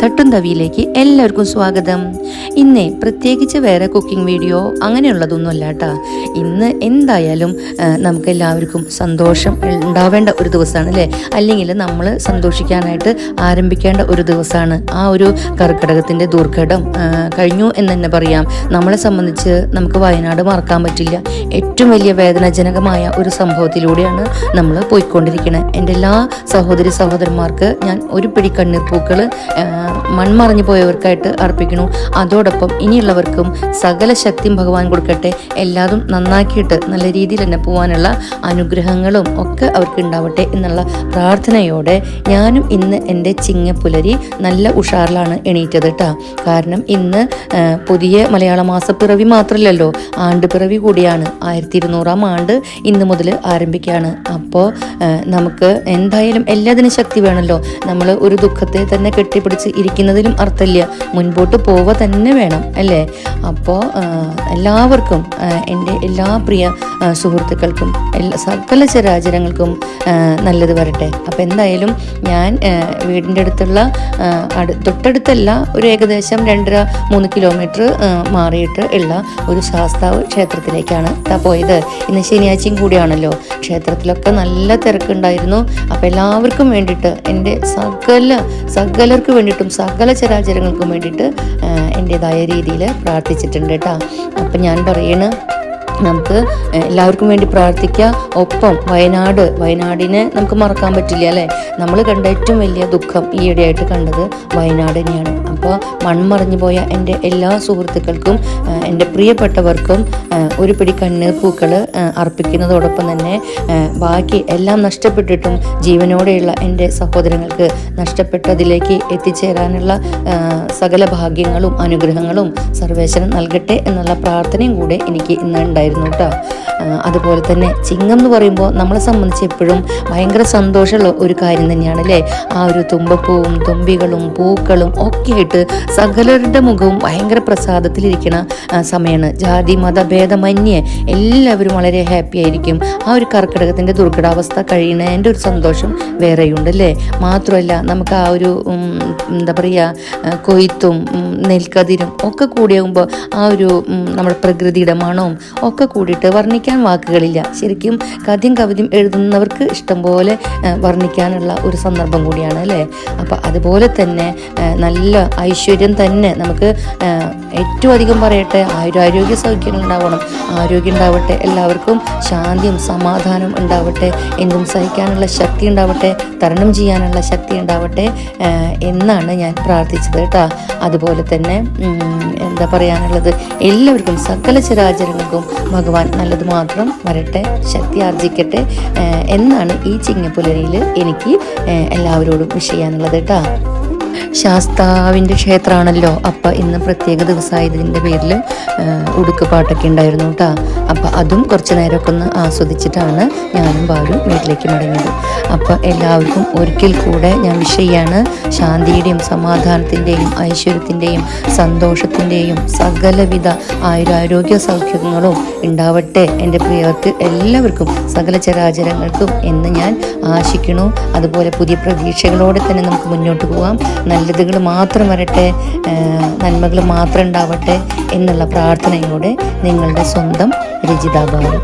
തട്ടും തവിയിലേക്ക് എല്ലാവർക്കും സ്വാഗതം. ഇന്നേ പ്രത്യേകിച്ച് വേറെ കുക്കിംഗ് വീഡിയോ അങ്ങനെയുള്ളതൊന്നും അല്ല കേട്ടോ ഇന്ന് എന്തായാലും നമുക്ക് എല്ലാവർക്കും സന്തോഷം ഉണ്ടാവേണ്ട ഒരു ദിവസമാണ് അല്ലേ? അല്ലെങ്കിൽ നമ്മൾ സന്തോഷിക്കാനായിട്ട് ആരംഭിക്കേണ്ട ഒരു ദിവസമാണ്. ആ ഒരു കർക്കിടകത്തിന്റെ ദുർഘടം കഴിഞ്ഞു എന്ന് തന്നെ പറയാം. നമ്മളെ സംബന്ധിച്ച് നമുക്ക് വയനാട് മറക്കാൻ പറ്റില്ല. ഏറ്റവും വലിയ വേദനാജനകമായ ഒരു സംഭവത്തിലൂടെയാണ് നമ്മൾ പോയിക്കൊണ്ടിരിക്കുന്നത് എന്റെ എല്ലാ സഹോദരി സഹോദരന്മാർക്ക് ഞാൻ ഒരു പിടി കണ്ണീർ പൂക്കൾ മൺമറഞ്ഞു പോയവർക്കായിട്ട് അർപ്പിക്കുന്നു. അതോടൊപ്പം ഇനിയുള്ളവർക്കും സകല ശക്തിയും ഭഗവാൻ കൊടുക്കട്ടെ. എല്ലാതും നന്നാക്കിയിട്ട് നല്ല രീതിയിൽ തന്നെ പോകാനുള്ള അനുഗ്രഹങ്ങളും ഒക്കെ അവർക്ക് ഉണ്ടാവട്ടെ എന്നുള്ള പ്രാർത്ഥനയോടെ ഞാനും ഇന്ന് എന്റെ ചിങ്ങപ്പുലരി നല്ല ഉഷാറിലാണ് എണീറ്റത് കേട്ടോ. കാരണം ഇന്ന് പുതിയ മലയാള മാസപ്പിറവി മാത്രമല്ലല്ലോ ആണ്ടുപിറവി കൂടിയാണ്. ആയിരത്തി ഇരുന്നൂറാം ആണ്ട് ഇന്ന് മുതൽ ആരംഭിക്കുകയാണ്. അപ്പോൾ നമുക്ക് എന്തായാലും എല്ലാത്തിനും ശക്തി വേണമല്ലോ നമ്മൾ ഒരു ദുഃഖത്തെ തന്നെ കെട്ടിപ്പിടിച്ച് ഇരിക്കുന്നതിലും അർത്ഥമില്ല. മുൻപോട്ട് പോവുക തന്നെ വേണം അല്ലേ? അപ്പോൾ എല്ലാവർക്കും എന്റെ എല്ലാ പ്രിയ സുഹൃത്തുക്കൾക്കും എല്ലാ സകല ചരാചരങ്ങൾക്കും നല്ലത് വരട്ടെ. അപ്പോൾ എന്തായാലും ഞാൻ വീടിന്റെ അടുത്തുള്ള അടു തൊട്ടടുത്തല്ല ഒരു ഏകദേശം രണ്ടര മൂന്ന് കിലോമീറ്റർ മാറിയിട്ട് ഉള്ള ഒരു ശാസ്താവ് ക്ഷേത്രത്തിലേക്കാണ് പോയത്. ഇന്ന് ശനിയാഴ്ചയും കൂടിയാണല്ലോ. ക്ഷേത്രത്തിലൊക്കെ നല്ല തിരക്കുണ്ടായിരുന്നു. അപ്പോൾ എല്ലാവർക്കും വേണ്ടിയിട്ട് എന്റെ സകല സകലർക്ക് വേണ്ടിയിട്ടും സകല ചരാചരങ്ങൾക്കും വേണ്ടിയിട്ട് എന്റെതായ രീതിയിൽ പ്രാർത്ഥിച്ചിട്ടുണ്ട് കേട്ടോ അപ്പം ഞാൻ പറയണ നമുക്ക് എല്ലാവർക്കും വേണ്ടി പ്രാർത്ഥിക്കുക. ഒപ്പം വയനാട് വയനാടിനെ നമുക്ക് മറക്കാൻ പറ്റില്ല അല്ലേ? നമ്മൾ കണ്ട ഏറ്റവും വലിയ ദുഃഖം ഈയിടെയായിട്ട് കണ്ടത് വയനാട് തന്നെയാണ്. അപ്പോൾ മൺമറഞ്ഞു പോയ എന്റെ എല്ലാ സുഹൃത്തുക്കൾക്കും എന്റെ പ്രിയപ്പെട്ടവർക്കും ഒരു പിടി കണ്ണ് പൂക്കൾ അർപ്പിക്കുന്നതോടൊപ്പം തന്നെ ബാക്കി എല്ലാം നഷ്ടപ്പെട്ടിട്ടും ജീവനോടെയുള്ള എന്റെ സഹോദരങ്ങൾക്ക് നഷ്ടപ്പെട്ടതിലേക്ക് എത്തിച്ചേരാനുള്ള സകല ഭാഗ്യങ്ങളും അനുഗ്രഹങ്ങളും സർവേശ്വരൻ നൽകട്ടെ എന്നുള്ള പ്രാർത്ഥനയും കൂടെ എനിക്ക് ഇന്ന് ഉണ്ടായിരുന്നു കേട്ടോ. അതുപോലെ തന്നെ ചിങ്ങം എന്ന് പറയുമ്പോൾ നമ്മളെ സംബന്ധിച്ച് എപ്പോഴും ഭയങ്കര സന്തോഷമുള്ള ഒരു കാര്യം തന്നെയാണ് അല്ലേ? ആ ഒരു തുമ്പപ്പൂവും തുമ്പികളും പൂക്കളും ഒക്കെ ആയിട്ട് സകലരുടെ മുഖവും ഭയങ്കര പ്രസാദത്തിലിരിക്കണ സമയമാണ്. ജാതി മത ഭേദമന്യേ എല്ലാവരും വളരെ ഹാപ്പി ആയിരിക്കും. ആ ഒരു കർക്കിടകത്തിന്റെ ദുർഘടാവസ്ഥ കഴിയുന്നതിന്റെ ഒരു സന്തോഷം വേറെയുണ്ട് അല്ലേ? മാത്രമല്ല നമുക്ക് ആ ഒരു എന്താ പറയുക കൊയ്ത്തും നെൽക്കതിരും ഒക്കെ കൂടിയാകുമ്പോൾ ആ ഒരു നമ്മുടെ പ്രകൃതിയുടെ മണവും ഒക്കെ കൂടിയിട്ട് വർണിക്കാൻ വാക്കുകളില്ല. ശരിക്കും കഥയും കവിതയും എഴുതുന്നവർക്ക് ഇഷ്ടംപോലെ വർണിക്കാനുള്ള ഒരു സന്ദർഭം കൂടിയാണ് അല്ലേ? അപ്പം അതുപോലെ തന്നെ നല്ല ഐശ്വര്യം തന്നെ നമുക്ക് ഏറ്റവും അധികം പറയട്ടെ ആരോഗ്യ സൗഖ്യങ്ങൾ ഉണ്ടാവണം. ആരോഗ്യം ഉണ്ടാവട്ടെ എല്ലാവർക്കും ശാന്തിയും സമാധാനം ഉണ്ടാവട്ടെ എന്തും സഹിക്കാനുള്ള ശക്തി ഉണ്ടാവട്ടെ തരണം ചെയ്യാനുള്ള ശക്തി ഉണ്ടാവട്ടെ എന്നാണ് ഞാൻ പ്രാർത്ഥിച്ചത് കേട്ടോ. അതുപോലെ തന്നെ എന്താ പറയാനുള്ളത്? എല്ലാവർക്കും സകല ചരാചരങ്ങൾക്കും ഭഗവാൻ നല്ലത് മാത്രം വരട്ടെ ശക്തി ആർജിക്കട്ടെ എന്നാണ് ഈ ചിങ്ങപ്പുലരിയിൽ എനിക്ക് എല്ലാവരോടും വിഷ് ചെയ്യാനുള്ളത് കേട്ടോ. ശാസ്താവിന്റെ ക്ഷേത്രമാണല്ലോ. അപ്പം ഇന്ന് പ്രത്യേക ദിവസമായതിന്റെ പേരിൽ ഉടുക്ക് പാട്ടൊക്കെ ഉണ്ടായിരുന്നു കേട്ടോ. അപ്പം അതും കുറച്ച് നേരമൊക്കെ ഒന്ന് ആസ്വദിച്ചിട്ടാണ് ഞാനും ബാലും വീട്ടിലേക്ക് മടങ്ങിയത്. അപ്പം എല്ലാവർക്കും ഒരിക്കൽ കൂടെ ഞാൻ വിഷയാണ് ശാന്തിയുടെയും സമാധാനത്തിന്റെയും ഐശ്വര്യത്തിന്റെയും സന്തോഷത്തിന്റെയും സകലവിധ ആയുരാരോഗ്യ സൗഖ്യങ്ങളും ഉണ്ടാവട്ടെ എന്റെ പ്രിയർക്ക് എല്ലാവർക്കും സകല ചരാചരങ്ങൾക്കും എന്ന് ഞാൻ ആശിക്കണു അതുപോലെ പുതിയ പ്രതീക്ഷകളോടെ തന്നെ നമുക്ക് മുന്നോട്ട് പോകാം നല്ലതുകൾ മാത്രം വരട്ടെ നന്മകൾ മാത്രം ഉണ്ടാവട്ടെ എന്നുള്ള പ്രാർത്ഥനയോടെ നിങ്ങളുടെ സ്വന്തം രചിതാ ബാലു